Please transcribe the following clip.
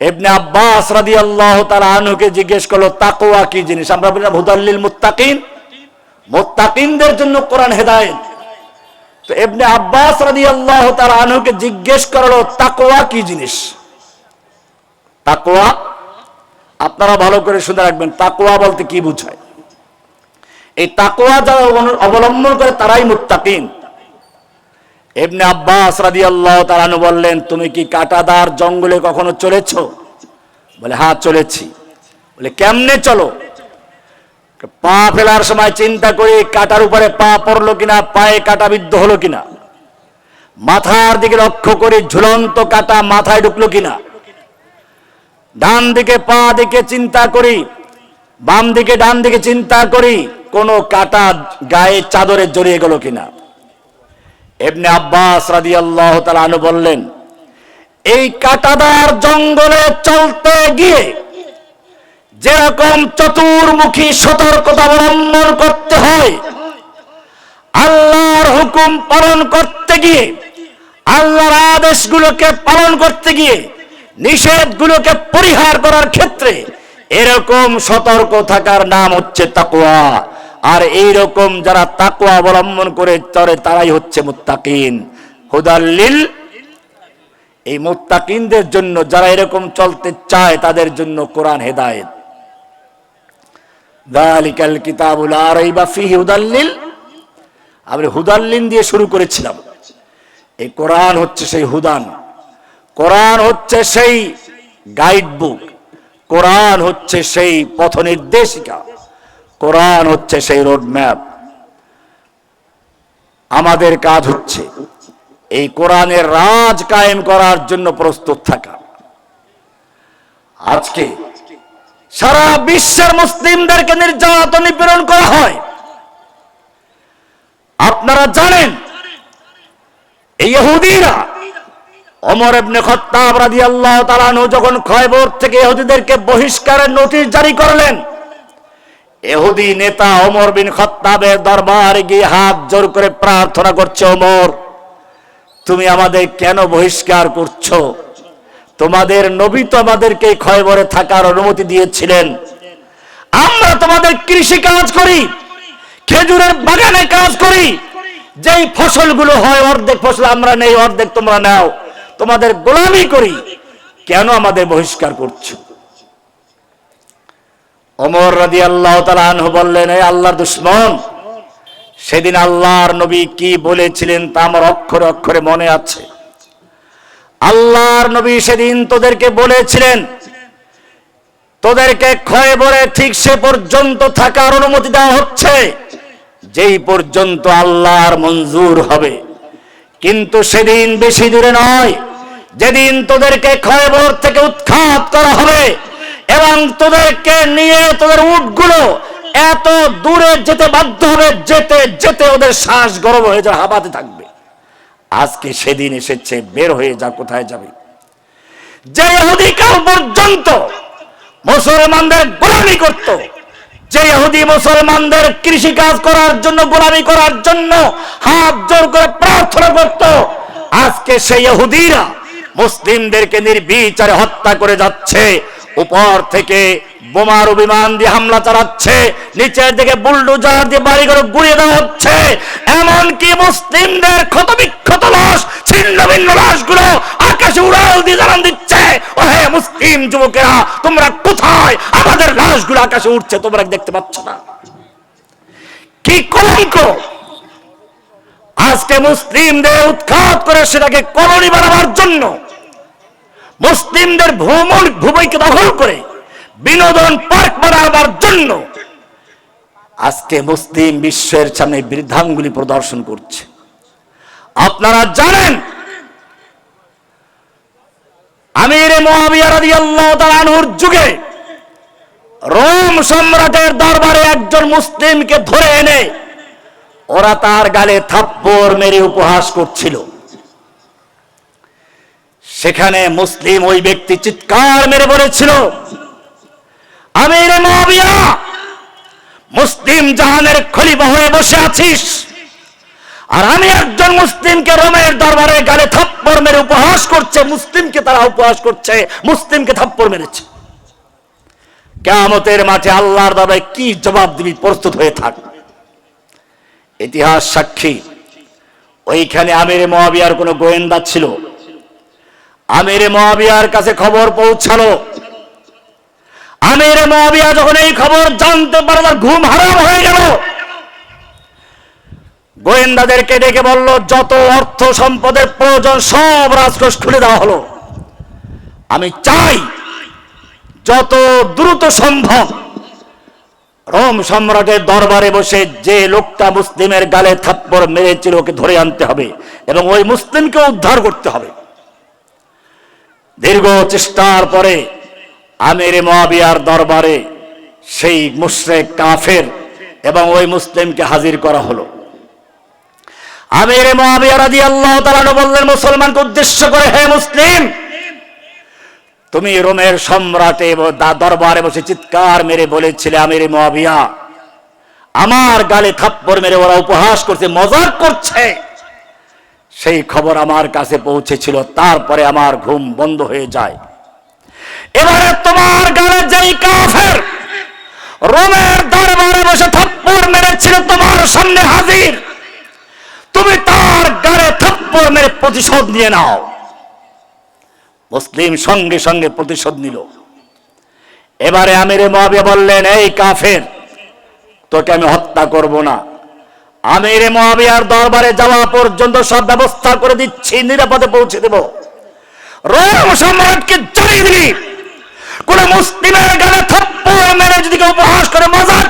এবনে আব্বাস রাদি আল্লাহ তার আনুকে জিজ্ঞেস করল তাকোয়া কি জিনিস? আমরা বললাম হুদাল্লিল মুত্তাকিন। মুত্তাকিনদের জন্য কোরআন হেদায়েত। তো এবনে আব্বাস রাদি আল্লাহ তার আনুকে জিজ্ঞেস করল তাকোয়া কি জিনিস? তাকোয়া আপনারা ভালো করে শুনে রাখবেন তাকোয়া বলতে কি বুঝায়? এই তাকোয়া যারা অবলম্বন করে, তারাই মুত্তাকিন। এমনি আব্বাস রাদি আল্লাহ তালানু বললেন, তুমি কি কাটাদার জঙ্গলে কখনো চলেছ? বলে হ্যাঁ চলেছি। বলে, কেমনে চলো? পা ফেলার সময় চিন্তা করি কাটার উপরে পা পড়ল কিনা, পায়ে কাটা বিদ্ধ হলো কিনা, মাথার দিকে লক্ষ্য করি ঝুলন্ত কাটা মাথায় ঢুকলো কিনা, ডান দিকে পা দিকে চিন্তা করি, বাম দিকে ডান দিকে চিন্তা করি, কোনো কাটা গায়ে চাদরে জড়িয়ে গেল কিনা। এমনি আব্বাস রাদি আল্লাহ তালু বললেন, এই কাটাদার জঙ্গলে চলতে গিয়ে যেরকম চতুর্মুখী সতর্কতা অবলম্বন করতে হয়, আল্লাহর হুকুম পালন করতে গিয়ে, আল্লাহর আদেশগুলোকে পালন করতে গিয়ে, নিষেধগুলোকে পরিহার করার ক্ষেত্রে এরকম সতর্ক থাকার নাম হচ্ছে তাকুয়া আর এই রকম যারা তাকুয়া অবলম্বন করে চলে, তারাই হচ্ছে মুত্তাকিন। হুদাল্লিল এই মুত্তাকিনদের জন্য যারা এরকম চলতে চায়, তাদের জন্য কোরআন হেদায়েত। দালিকাল কিতাবুল আরাইবা ফিহি হুদাল্লিল আমি হুদাল্লিন দিয়ে শুরু করেছিলাম। এই কোরআন হচ্ছে সেই হুদান। কোরআন হচ্ছে সেই গাইড বুক কোরআন হচ্ছে সেই পথ নির্দেশিকা কোরআন হচ্ছে সেই রোড ম্যাপ আমাদের কাজ হচ্ছে এই কোরআনের রাজ কায়েম করার জন্য প্রস্তুত থাকা। আজকে সারা বিশ্বের মুসলিমদেরকে নির্যাতন নিপীড়ন করা হয়। আপনারা জানেন, এই ইহুদিরা অমর ইবনে খত্তাব রাদিয়াল্লাহু তাআলা যখন খয়বর থেকে ইহুদিদেরকে বহিষ্কারের নোটিশ জারি করলেন ইহুদি নেতা ওমর বিন খত্তাবের দরবারে গিয়ে হাত জোর করে প্রার্থনা করছে, ওমর, তুমি আমাদের কেন বহিষ্কার করছ? তোমাদের নবী তো আমাদেরকে খয়বরে থাকার অনুমতি দিয়েছিলেন। আমরা তোমাদের কৃষি কাজ করি, খেজুরের বাগানে কাজ করি। যেই ফসলগুলো হয়, অর্ধেক ফসল আমরা নেই, অর্ধেক তোমরা নাও। তোমাদের গোলামি করি। কেন আমাদের বহিষ্কার করছ? অমর রাদি আল্লাহ আনহু বললেন এই আল্লাহর দুশ্মন, সেদিন আল্লাহর নবী কি বলেছিলেন তা আমার অক্ষরে অক্ষরে মনে আছে। আল্লাহর নবী সেদিন তোদেরকে বলেছিলেন, তোদেরকে ক্ষয় বলে ঠিক সে পর্যন্ত থাকার অনুমতি দেওয়া হচ্ছে, যেই পর্যন্ত আল্লাহর মঞ্জুর হবে। কিন্তু সেদিন বেশি দূরে নয়, যেদিন তোদেরকে খয়বর থেকে উৎখাত করা হবে এবং তোদেরকে নিয়ে তোদের উটগুলো এত দূরে যেতে বাধ্য হবে, যেতে যেতে ওদের শ্বাস গরম হয়ে যাবে হাবাতে থাকবে। আজকে সেদিন এসেছে, বের হয়ে যা, কোথায় যাবে? যে ইহুদি কাল পর্যন্ত মুসলমানদের গোলামি করত, যে ইহুদি মুসলমানদের কৃষি কাজ করার জন্য, গোলামি করার জন্য হাত জোর করে প্রার্থনা করত, আজকে সেই ইহুদিরা মুসলিমদেরকে নির্বিচারে হত্যা করে যাচ্ছে। উপর থেকে বোমার বিমান দিয়ে হামলা চালাচ্ছে, নিচের দিকে বুলডোজার দিয়ে বাড়িঘর গুড়িয়ে দেওয়া হচ্ছে। এমনকি মুসলিমদের ক্ষত বিক্ষত লাশ, ছিন্ন ভিন্ন লাশগুলো আকাশে উড়াল দিয়ে জানান দিচ্ছে। ও হে মুসলিম যুবকেরা, তোমরা কোথায়? আমাদের লাশগুলো আকাশে উঠছে তোমরা দেখতে পাচ্ছ না? কি কলঙ্ক আজকে মুসলিমদের উৎখাত করে সেটাকে কলোনি বানাবার জন্য মুসলিমদের ভ্রমণ ভূমিকে দখল করে বিনোদন পার্ক বানাবার জন্য আজকে মুসলিম বিশ্বের সামনে বৃদ্ধাঙ্গুলি প্রদর্শন করছে। আপনারা জানেন, আমির আনহুর যুগে রোম সম্রাটের দরবারে একজন মুসলিমকে ধরে এনে ওরা তার গালে থাপ্পড় মেরে উপহাস করছিল। সেখানে মুসলিম ওই ব্যক্তি চিৎকার মেরে বলেছিল, আমির মুয়াবিয়া মুসলিম জাহানের খলিফা হয়ে বসে আছিস। আর আমি একজন মুসলিমকে রোমের দরবারে গালে থাপ্পড় মেরে উপহাস করছে, মুসলিমকে তারা উপহাস করছে, মুসলিমকে থাপ্পড় মেরেছে। কেয়ামতের মাঠে আল্লাহর দরবারে কি জবাব দিবি প্রস্তুত হয়ে থাক। ইতিহাস সাক্ষী, ওইখানে আমির মহাবিয়ার কোনো গোয়েন্দা ছিল। আমির মহাবিয়ার কাছে খবর পৌঁছালো। আমির মহাবিয়া যখন এই খবর জানতে পারে, তার ঘুম হারাম হয়ে গেল। গোয়েন্দাদেরকে ডেকে বলল, যত অর্থ সম্পদের প্রয়োজন, সব রাজকোষ খুলে দেওয়া হলো। আমি চাই যত দ্রুত সম্ভব রোম সম্রাটের দরবারে বসে যে লোকটা মুসলিমের গালে থাপ্পড় মেরেছিল ওকে ধরে আনতে হবে এবং ওই মুসলিমকে উদ্ধার করতে হবে। দীর্ঘ চেষ্টার পরে আমির মহাবিয়ার দরবারে সেই মুশরেক কাফের এবং ওই মুসলিমকে হাজির করা হলো। আমির মহাবিয়া রাজি আল্লাহ তালানো বললেন, মুসলমানকে উদ্দেশ্য করে হে মুসলিম, তুমি রোমের সম্রাটে দরবারে বসে চিৎকার মেরে বলেছিলে, আমির মহাবিয়া আমার গালে থাপ্পড় মেরে ওরা উপহাস করছে, মজাক করছে। সেই খবর আমার কাছে পৌঁছেছিল, তারপরে আমার ঘুম বন্ধ হয়ে যায়। এবারে তোমার গালে যেই কাফের রোমের দরবারে বসে থাপ্পড় মেরেছিল, তোমার সামনে হাজির। তুমি তার গালে থাপ্পড় মেরে প্রতিশোধ নিয়ে নাও। মুসলিম সঙ্গে সঙ্গে প্রতিশোধ নিল। এবারে আমিরে মহাবিয়া বললেন, এই কাফের, তোকে আমি হত্যা করব না। আমিরে মহাবিয়ার দরবারে যাওয়া পর্যন্ত সব ব্যবস্থা করে দিচ্ছি, নিরাপদে পৌঁছে দেব। রোম সম্রাটকে জড়িয়ে দিবি কোন মুসলিমের গালে থপ্পড় মেরে যদি কেউ উপহাস করে মজাক